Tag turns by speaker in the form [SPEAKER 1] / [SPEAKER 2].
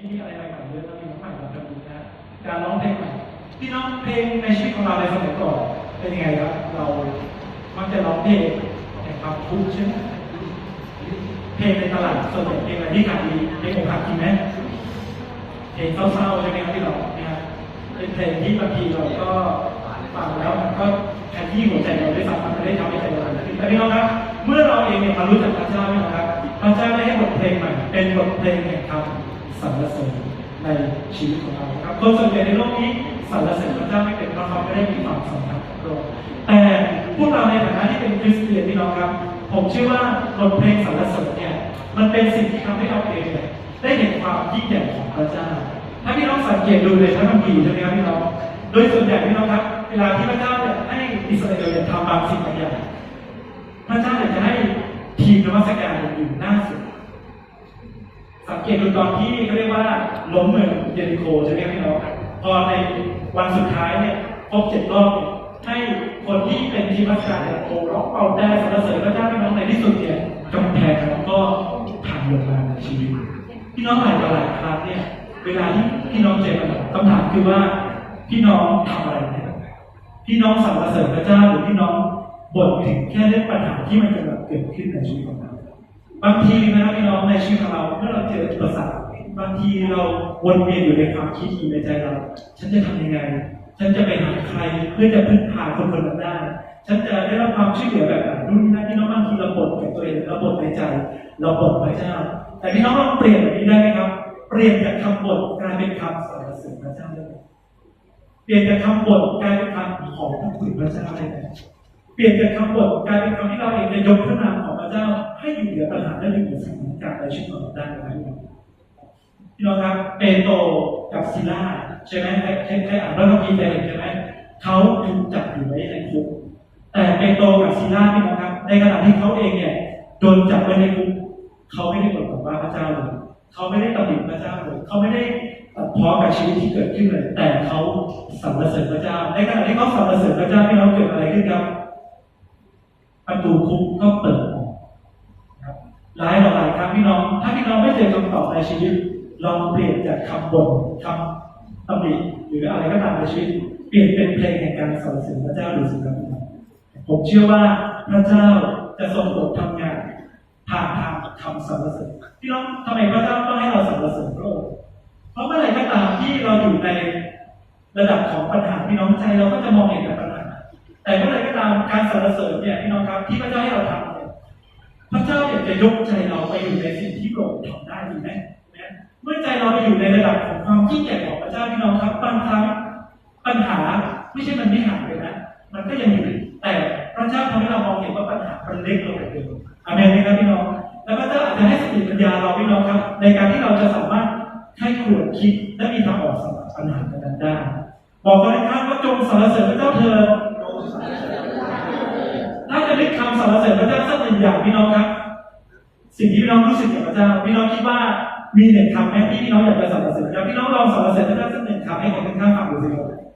[SPEAKER 1] ไม่มีอะไรใหม่ๆเยอะแล้วมีน้องใหม่เราจะดูนะการร้องเพลงใหม่พี่น้องเพลงในชีวิตของเราในสมัยก่อนเป็นยังไงครับเรามักจะร้องเพลงแห่งความทุกข์ใช่ไหมเพลงในตลาดส่วนใหญ่เพลงอะไรที่ขายดีเพลงขอกหักจริงไหมเพลงเศร้าๆใช่ไหมครับที่เราเนี่ยเป็นเพลงที่บางทีเราก็ฟังแล้วมันก็แทนที่หัวใจเราได้สัมผัสมันได้ทำให้ใจเราดีขึ้นแต่พี่น้องครับ เมื่อเราเองเนี่ยมารู้จักพระเจ้าพี่น้องครับพระเจ้าได้ให้บทเพลงใหม่เป็นบทเพลงแห่งคำ สรรเสริญในชีวิตของเราครับคนส่วนใหญ่ในโลกนี้สรรเสริญพระเจ้าไม่เป็นเพราะเขาไม่ได้มีความสัมพันธ์กับโลกแต่พวกเราในฐานะที่เป็นคริสเตียนพี่น้องครับ ผมเชื่อว่าบทเพลงสรรเสริญเนี่ยมันเป็นสิ่งที่ทำให้เราเองเนี่ยได้เห็นความยิ่งใหญ่ของพระเจ้า ถ้าพี่น้องสังเกตดูในพระคัมภีร์ใช่ไหมครับพี่น้องโดยส่วนใหญ่พี่น้องครับ เวลาที่พระเจ้าเนี่ยให้อิสราเอลเนี่ยทำบางสิ่งบางอย่างพระเจ้าอยากจะให้ทีมนมัสการอยู่หน้า สังเกตดูตอนที่เขาเรียกว่าล้มเมืองเยริโคใช่ไหมพี่น้องพอในวันสุดท้ายเนี่ยครบเจ็ดรอบให้คนที่เป็นทีมนมัสการเนี่ยโอ้ร้องเป่าได้สรรเสริญพระเจ้าพี่น้องในที่สุดเนี่ยกำแพงมันก็ผ่านลงมาในชีวิตพี่น้องหลายหลายครั้งเนี่ย เวลาที่พี่น้องเจอปัญหาคำถามคือว่าพี่น้องทำอะไรเนี่ยพี่น้องสรรเสริญพระเจ้าหรือพี่น้องบ่นถึงแค่เรื่องปัญหาที่มันกำลังเกิดขึ้นในชีวิตของเรา บางทีนะพี่น้องในชีวิตของเราเมื่อเราเจออุปสรรคบางทีเราวนเวียนอยู่ในความคิดอยู่ในใจเรา ฉันจะทำยังไง ฉันจะไปหาใครเพื่อจะพึ่งพาคนคนนั้นได้ ฉันจะได้รับความช่วยเหลือแบบไหนนู่นนี่นั่นพี่น้องบางทีเราบ่นกับตัวเองเราบ่นในใจ เราบ่นพระเจ้า แต่พี่น้องลองเปลี่ยนแบบนี้ได้ไหมครับ เปลี่ยนจากคำบ่นกลายเป็นคำสรรเสริญพระเจ้าได้ไหมเปลี่ยนจากคำบ่นกลายเป็นคำของพระคุณพระเจ้าได้ไหมเปลี่ยนจากคำบ่นกลายเป็นคำที่เราเองจะยกพระนามของ สิ่งต่างๆในชีวิตของเราได้ไหมพี่น้องครับเปโตรกับซิล่าใช่ไหมใครใครอ่านพระคัมภีร์ไปเห็นใช่ไหมเขาถูกจับอยู่ไว้ในคุกแต่เปโตรกับซิล่าพี่น้องครับ ในขณะที่เขาเองเนี่ยโดนจับไว้ในคุกเขาไม่ได้บ่นต่อว่าพระเจ้าเลยเขาไม่ได้ตำหนิพระเจ้าเลยเขาไม่ได้ตัดพ้อมกับชีวิตที่เกิดขึ้นเลย แต่เขาสรรเสริญพระเจ้า ในขณะที่เขาสรรเสริญพระเจ้าพี่น้องเกิดอะไรขึ้นครับประตูคุกก็เปิดออก หลายต่อหลายครั้งพี่น้อง ถ้าพี่น้องไม่เจอคำตอบในชีวิต ลองเปลี่ยนจากคำบ่นคำตำหนิหรืออะไรก็ตามในชีวิต เปลี่ยนเป็นเพลงแห่งการสรรเสริญพระเจ้าดูสิครับพี่น้องผมเชื่อว่าพระเจ้าจะทรงโปรดทำงานผ่านทางคำสรรเสริญพี่น้องทำไมพระเจ้าต้องให้เราสรรเสริญพระองค์เพราะเมื่อไหร่ก็ตามที่เราอยู่ในระดับของปัญหาพี่น้องใจเราก็จะมองเห็นแต่ปัญหาแต่เมื่อไหร่ก็ตามการสรรเสริญเนี่ยพี่น้องครับที่พระเจ้าให้เราทำเพระเจ้าอยากจะยกใจเราไปอยู่ในสิ่งที่โปรดทำได้ดีไหมนะเมื่อใจเราไปอยู่ในระดับของความยิ่งใหญ่ของพระเจ้าพี่น้องครับบางครั้งปัญหาไม่ใช่มันไม่หายไปนะ มันก็ยังอยู่แต่พระเจ้าทำให้เรามองเห็นว่าปัญหามันเล็กลงไปเดิมอาเมนไหมครับพี่น้อง แล้วพระเจ้าอาจจะให้สติปัญญาเราพี่น้องครับ ในการที่เราจะสามารถให้ควรคิดและมีทางออกสำหรับปัญหานั้นได้ บอกกันนะครับว่าจงสรรเสริญพระเจ้าเธอถ้าจะนึกคำสรรเสริญ อย่างพี่น้องครับ สิ่งที่พี่น้องรู้สึกกับพระเจ้าพี่น้องคิดว่ามีหนึ่งคำไหมที่พี่น้องอยากจะสรรเสริญพระเจ้าพี่น้องลองสรรเสริญพระเจ้าสักหนึ่งคำให้คนข้างๆฟังดูสิครับ